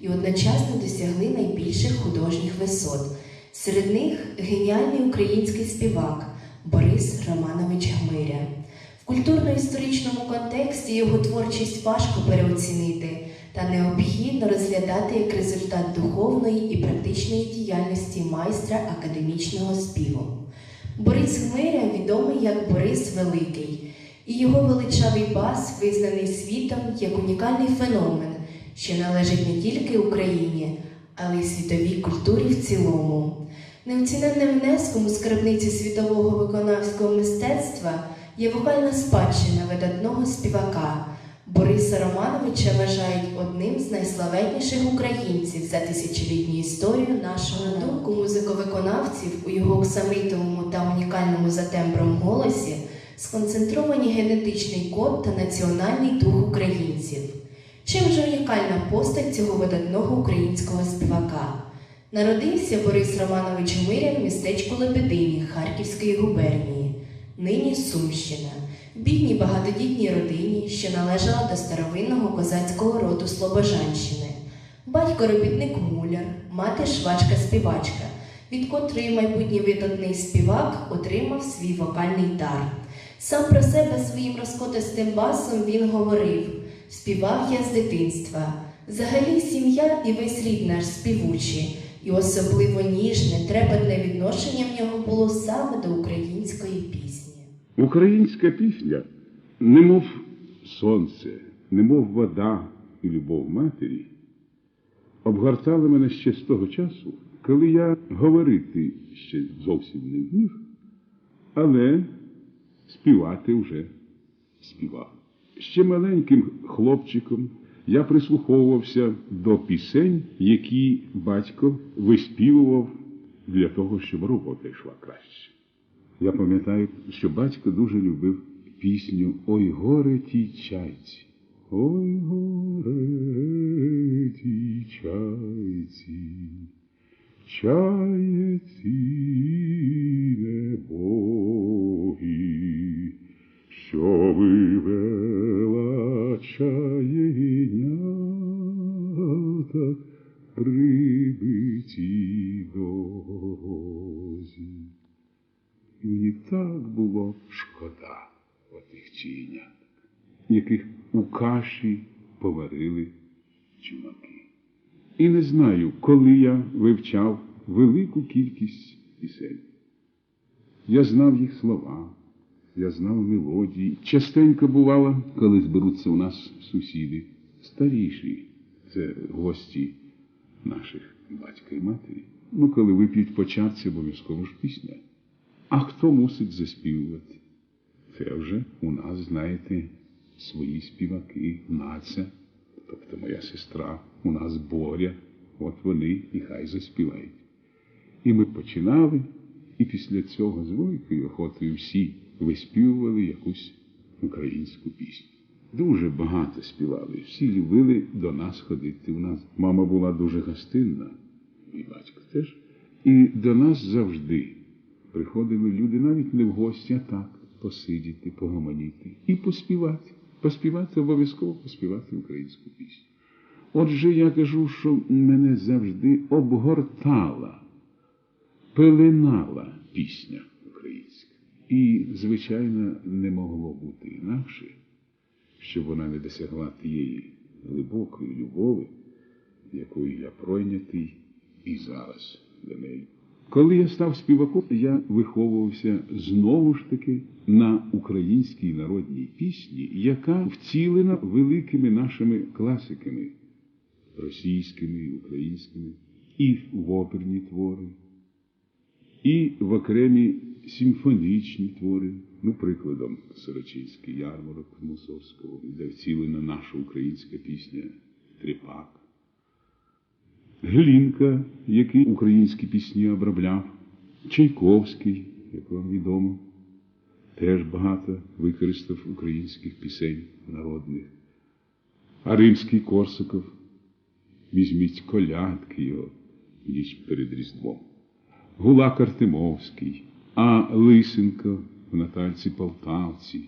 і одночасно досягли найбільших художніх висот. Серед них геніальний український співак Борис Романович Гмиря. В культурно-історичному контексті його творчість важко переоцінити та необхідно розглядати як результат духовної і практичної діяльності майстра академічного співу. Борис Гмиря відомий як Борис Великий, і його величавий бас визнаний світом як унікальний феномен, що належить не тільки Україні, але й світовій культурі в цілому. Неоціненним внеском у скарбниці світового виконавського мистецтва є вокальна спадщина видатного співака. Бориса Романовича вважають одним з найславетніших українців за тисячолітню історію нашого На думку музиковиконавців у його оксамитовому та унікальному за тембром голосі сконцентровані генетичний код та національний дух українців. Чим же унікальна постать цього видатного українського співака? Народився Борис Романович Гмиря в містечку Лебедині Харківської губернії, нині Сумщина, в бідній багатодітній родині, що належала до старовинного козацького роду Слобожанщини. Батько робітник муляр, мати швачка-співачка, від котрої майбутній видатний співак отримав свій вокальний дар. Сам про себе своїм розкотистим басом він говорив: співав я з дитинства. Взагалі сім'я і весь рід наш співучі, і особливо ніжне, трепетне відношення в нього було саме до української пісні. Українська пісня, немов сонце, немов вода і любов матері, обгортала мене ще з того часу, коли я говорити ще зовсім не вмів, але співати вже співав. Ще маленьким хлопчиком я прислуховувався до пісень, які батько виспівував для того, щоб робота йшла краще. Я пам'ятаю, що батько дуже любив пісню Ой горе тій чайці. Ой горе тій чайці, чаєці небогі, що вивела чаєнята прибиті дорозі. І мені так було шкода отих чиєнят, яких у каші поварили чумаки. І не знаю, коли я вивчав велику кількість пісень. Я знав їх слова, я знав мелодії. Частенько бувало, коли зберуться у нас сусіди, старіші, це гості наших батька і матері. Ну, коли вип'ють по чарці, обов'язково ж пісня. А хто мусить заспівувати? Це вже у нас, знаєте, свої співаки, наця, тобто моя сестра, у нас Боря, от вони і хай заспівають. І ми починали, і після цього з великою охотою всі виспівували якусь українську пісню. Дуже багато співали, всі любили до нас ходити. У нас мама була дуже гостинна, і батько теж. І до нас завжди приходили люди навіть не в гості, а так посидіти, погомоніти і поспівати. Поспівати обов'язково поспівати українську пісню. Отже, я кажу, що мене завжди обгортала, пеленала пісня. І, звичайно, не могло бути інакше, щоб вона не досягла тієї глибокої любові, якою я пройнятий і зараз до неї. Коли я став співаком, я виховувався знову ж таки на українській народній пісні, яка вцілена великими нашими класиками російськими українськими, і в оперні твори, і в окремі симфонічні твори, ну, прикладом, Сорочинський ярмарок Мусорського, де вцілена наша українська пісня Тріпак. Глінка, який українські пісні обробляв, Чайковський, як вам відомо, теж багато використав українських пісень народних. А римський Корсаков, візьміть колядки його ніч перед Різдвом. Гулак Артемовський, а Лисенко в Натальці Полтавці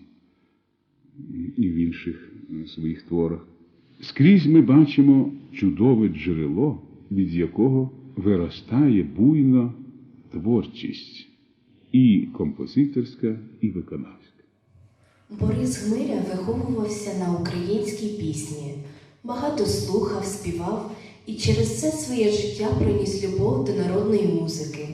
і в інших е, своїх творах. Скрізь ми бачимо чудове джерело, від якого виростає буйна творчість і композиторська, і виконавська. Борис Гмиря виховувався на українській пісні, багато слухав, співав і через це своє життя приніс любов до народної музики.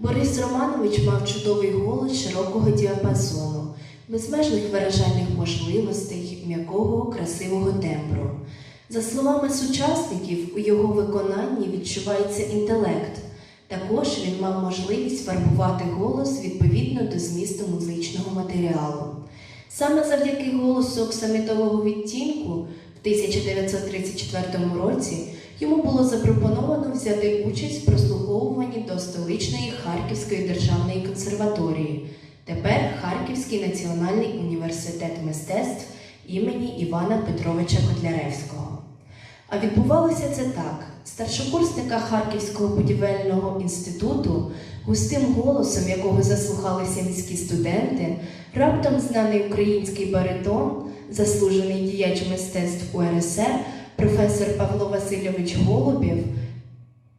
Борис Романович мав чудовий голос широкого діапазону, безмежних виражальних можливостей, м'якого, красивого тембру. За словами сучасників, у його виконанні відчувається інтелект. Також він мав можливість фарбувати голос відповідно до змісту музичного матеріалу. Саме завдяки голосу оксамитового відтінку в 1934 році йому було запропоновано взяти участь в прослуховуванні до столичної Харківської державної консерваторії, тепер Харківський національний університет мистецтв імені Івана Петровича Котляревського. А відбувалося це так: старшокурсника Харківського будівельного інституту, густим голосом якого заслухалися міські студенти, раптом знаний український баритон, заслужений діяч мистецтв УРСР, професор Павло Васильович Голубєв,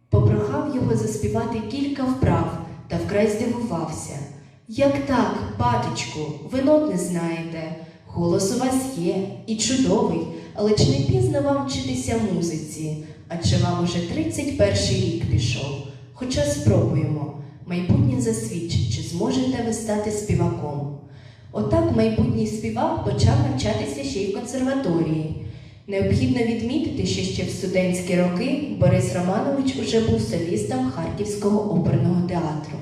попрохав його заспівати кілька вправ та вкрай здивувався. Як так, батечку, ви нот не знаєте? Голос у вас є і чудовий, але чи не пізно вам вчитися музиці? Адже вам уже 31 рік пішов. Хоча спробуємо. Майбутнє засвідчить, чи зможете ви стати співаком. Отак майбутній співак почав навчатися ще й в консерваторії. Необхідно відмітити, що ще в студентські роки Борис Романович уже був солістом Харківського оперного театру.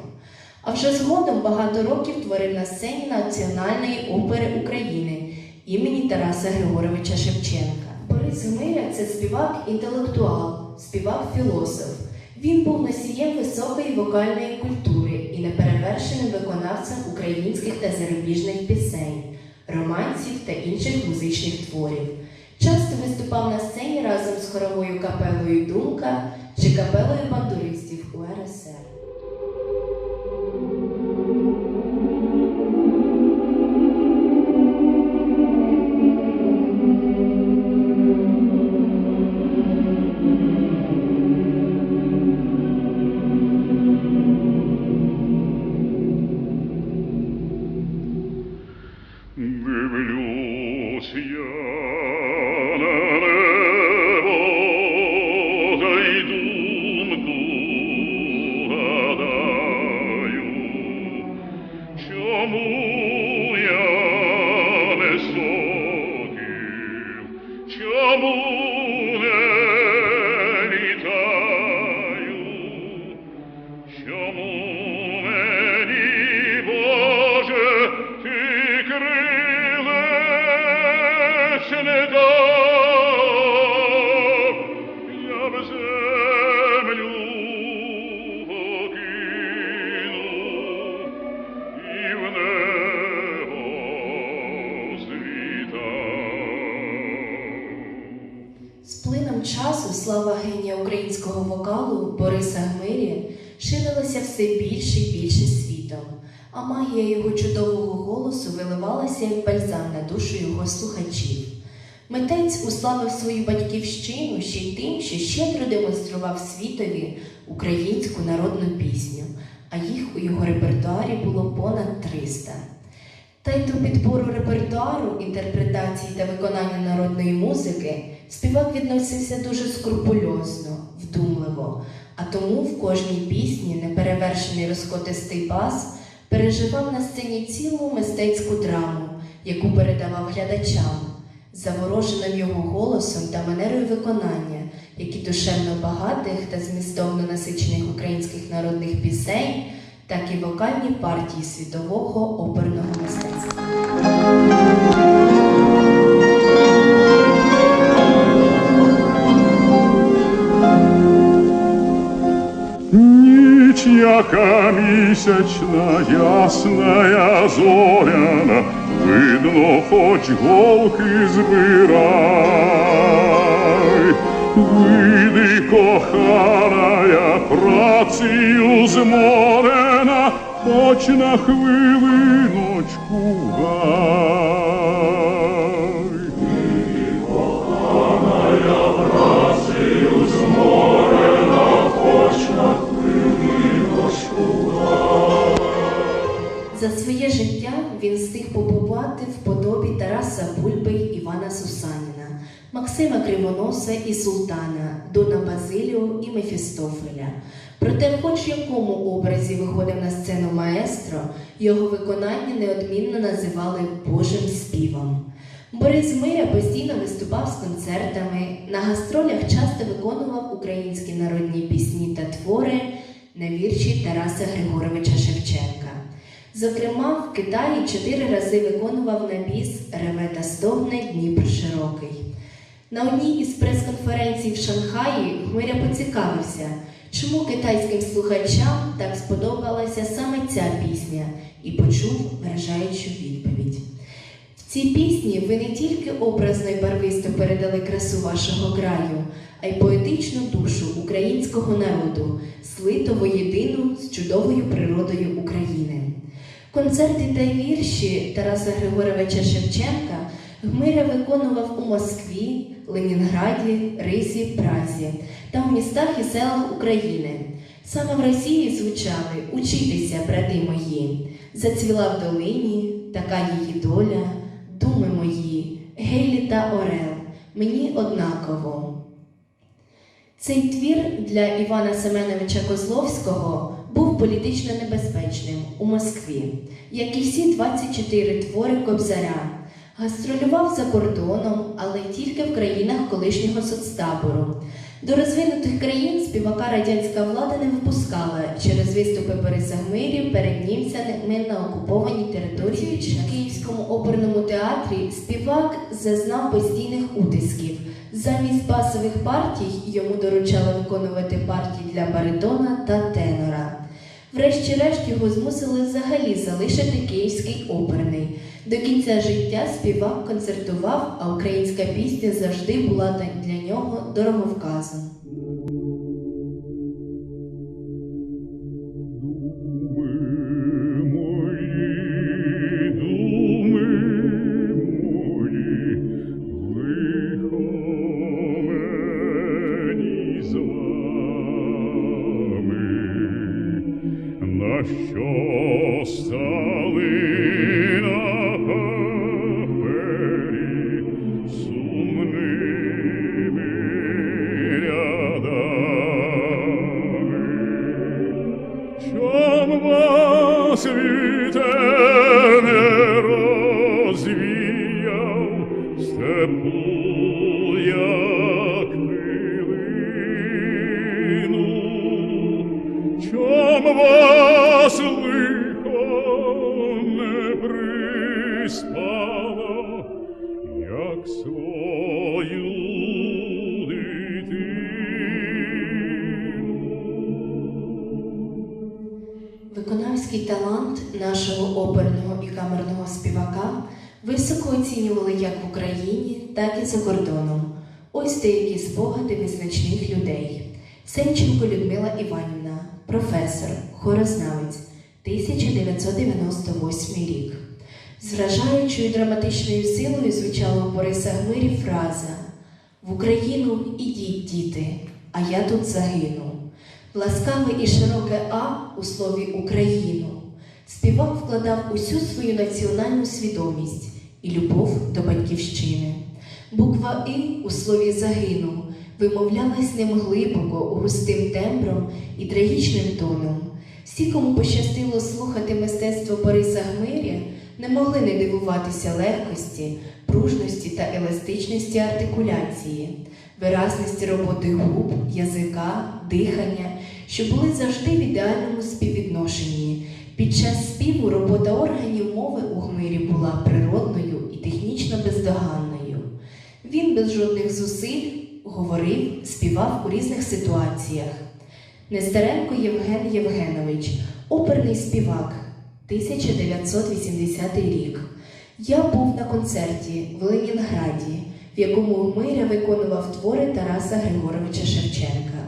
А вже згодом багато років творив на сцені Національної опери України імені Тараса Григоровича Шевченка. Борис Гмиря це співак-інтелектуал, співак-філософ. Він був носієм високої вокальної культури і неперевершеним виконавцем українських та зарубіжних пісень, романсів та інших музичних творів. Часто виступав на сцені разом з хоровою капелою Думка чи капелою бандуристів УРСР. Дивлюсь я часу слава генія українського вокалу Бориса Гмирі ширилася все більше і більше світом, а магія його чудового голосу виливалася як бальзам на душу його слухачів. Митець уславив свою батьківщину ще й тим, що щедро демонстрував світові українську народну пісню, а їх у його репертуарі було понад 300. Та й до підбору репертуару, інтерпретації та виконання народної музики співак відносився дуже скрупульозно, вдумливо, а тому в кожній пісні неперевершений розкотистий бас переживав на сцені цілу мистецьку драму, яку передавав глядачам, завороженим його голосом та манерою виконання, як і душевно багатих та змістовно насичених українських народних пісень, так і вокальні партії світового оперного мистецтва. Яка місячна, ясная зоряна, видно, хоч голки збирай. Вийди, коханая, працею зморена, хоч на хвилиночку гай. За своє життя він встиг побувати в подобі Тараса Бульби й Івана Сусаніна, Максима Кривоноса і Султана, Дона Базиліо і Мефістофеля. Проте, хоч в якому образі виходив на сцену маестро, його виконання неодмінно називали Божим співом. Борис Миря постійно виступав з концертами, на гастролях часто виконував українські народні пісні та твори на вірші Тараса Григоровича Шевченка. Зокрема, в Китаї чотири рази виконував на біс Реве та стогне Дніпр широкий. На одній із прес-конференцій в Шанхаї Гмиря поцікавився, чому китайським слухачам так сподобалася саме ця пісня, і почув вражаючу відповідь. В цій пісні ви не тільки образно й барвисто передали красу вашого краю, а й поетичну душу українського народу, слито воєдину з чудовою природою України. Концерти та вірші Тараса Григоровича Шевченка Гмиря виконував у Москві, Ленінграді, Ризі, Празі та в містах і селах України. Саме в Росії звучали Учітеся, брати мої, зацвіла в долині, така її доля, думи мої, Гейлі та Орел, мені однаково. Цей твір для Івана Семеновича Козловського був політично небезпечним у Москві, як і всі 24 твори Кобзаря. Гастролював за кордоном, але тільки в країнах колишнього соцтабору. До розвинутих країн співака радянська влада не випускала через виступи Бориса Гмирі перед німцями на окупованій території в Київському оперному театрі співак зазнав постійних утисків. Замість басових партій йому доручали виконувати партії для баритона та тенора. Врешті-решт його змусили взагалі залишити Київський оперний. До кінця життя співак концертував, а українська пісня завжди була для нього дороговказом. Думи мої, Виконавський талант нашого оперного і камерного співака високо оцінювали як в Україні, так і за кордоном. Ось деякі спогади визначних людей. Сенченко Людмила Іванівна, професор, хорознавець, 1998 рік. З вражаючою драматичною силою звучала у Бориса Гмирі фраза В Україну ідіть, діти, а я тут загину. Ласкаве і широке А у слові Україну. Співак вкладав усю свою національну свідомість і любов до батьківщини. Буква І у слові загину вимовлялась ним глибоко, густим тембром і трагічним тоном. Всі, кому пощастило слухати мистецтво Бориса Гмиря, не могли не дивуватися легкості, пружності та еластичності артикуляції, виразності роботи губ, язика, дихання, що були завжди в ідеальному співвідношенні. Під час співу робота органів мови у Гмирі була природною і технічно бездоганною. Він без жодних зусиль говорив, співав у різних ситуаціях. Нестеренко Євген Євгенович, оперний співак, 1980 рік. Я був на концерті в Ленінграді, в якому Гмиря виконував твори Тараса Григоровича Шевченка.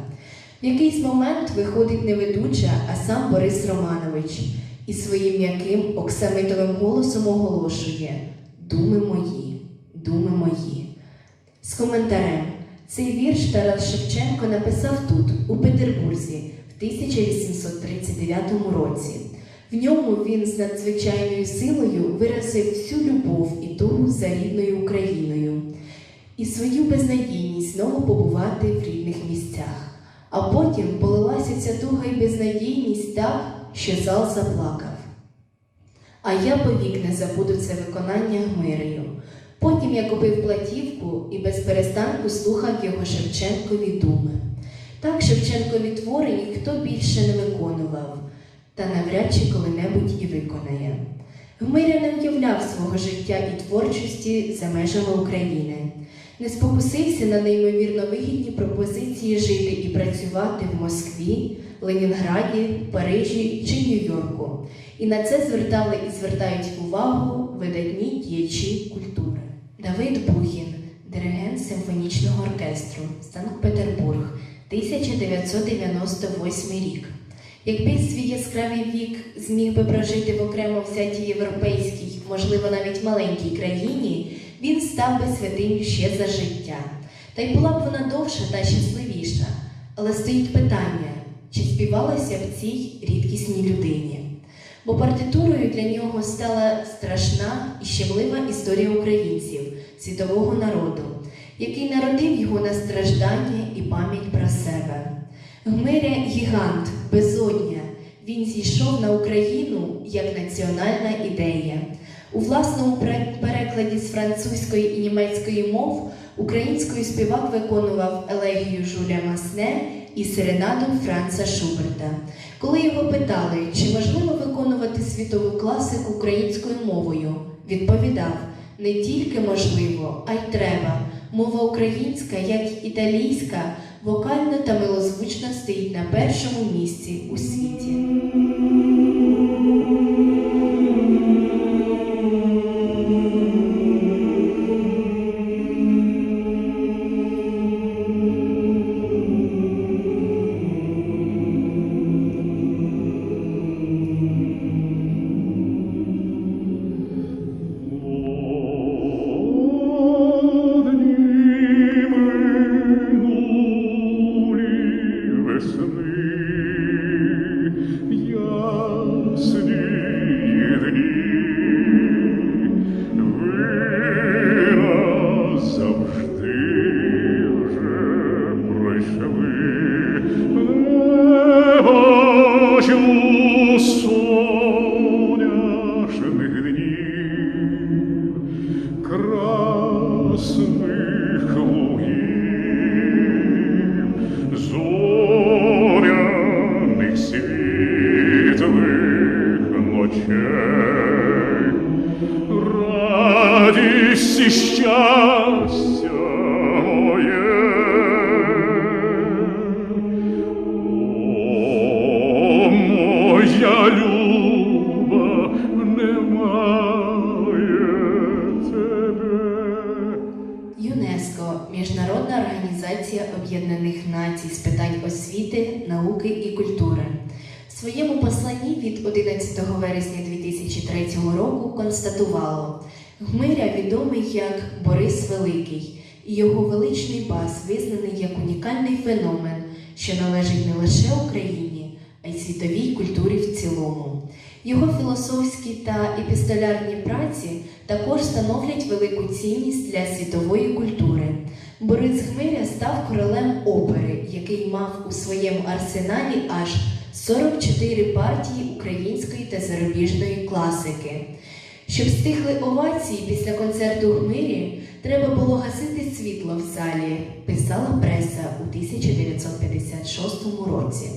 В якийсь момент виходить не ведуча, а сам Борис Романович і своїм м'яким оксамитовим голосом оголошує Думи мої, думи мої. З коментарем. Цей вірш Тарас Шевченко написав тут, у Петербурзі, в 1839 році. В ньому він з надзвичайною силою виразив всю любов і тугу за рідною Україною і свою безнадійність знову побувати в рідних місцях. А потім полилася ця туга і безнадійність так, що зал заплакав. А я повік не забуду це виконання Гмирею. Потім я купив платівку і без перестанку слухав його Шевченкові думи. Так Шевченкові твори ніхто більше не виконував, та навряд чи коли-небудь і виконає. Гмиря не уявляв свого життя і творчості за межами України, не спокусився на неймовірно вигідні пропозиції жити і працювати в Москві, Ленінграді, Парижі чи Нью-Йорку. І на це звертали і звертають увагу видатні діячі культури. Давид Бухін, диригент симфонічного оркестру Санкт-Петербург, 1998 рік. Якби свій яскравий вік зміг би прожити в окремо взятій європейській, можливо, навіть маленькій країні, він став би святим ще за життя. Та й була б вона довша та щасливіша. Але стоїть питання, чи співалося б цій рідкісній людині? Бо партитурою для нього стала страшна і щемлива історія українців, світового народу, який народив його на страждання і пам'ять про себе. Гмиря гігант, безодня. Він зійшов на Україну як національна ідея. У власному перекладі з французької і німецької мов українською співак виконував елегію Жуля Масне і серенаду Франца Шуберта. Коли його питали, чи можливо виконувати світову класику українською мовою, відповідав: не тільки можливо, а й треба. Мова українська, як італійська, вокально та милозвучно стоїть на першому місці у світі. Радість і як Борис Великий, і його величний бас визнаний як унікальний феномен, що належить не лише Україні, а й світовій культурі в цілому. Його філософські та епістолярні праці також становлять велику цінність для світової культури. Борис Гмиря став королем опери, який мав у своєму арсеналі аж 44 партії української та зарубіжної класики. Щоб стихли овації після концерту Гмирі, треба було гасити світло в залі, писала преса у 1956 році.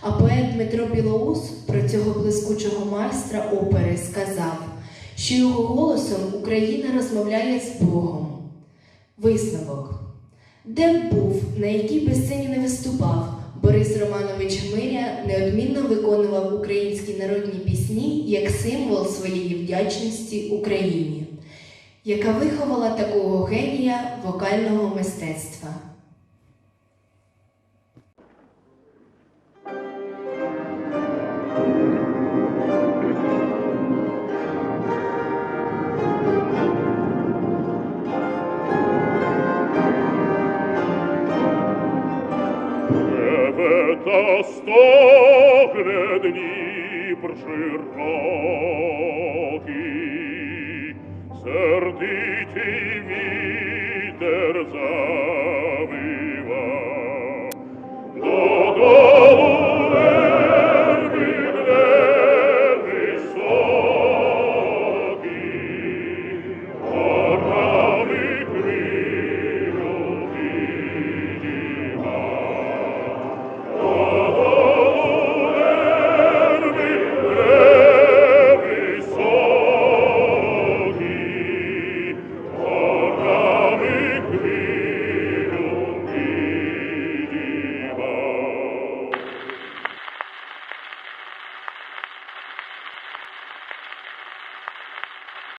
А поет Дмитро Білоус про цього блискучого майстра опери сказав, що його голосом Україна розмовляє з Богом. Висновок. Де б був, на якій би сцені не виступав, Борис Романович Гмиря неодмінно виконував українські народні як символ своєї вдячності Україні, яка виховала такого генія вокального мистецтва. terza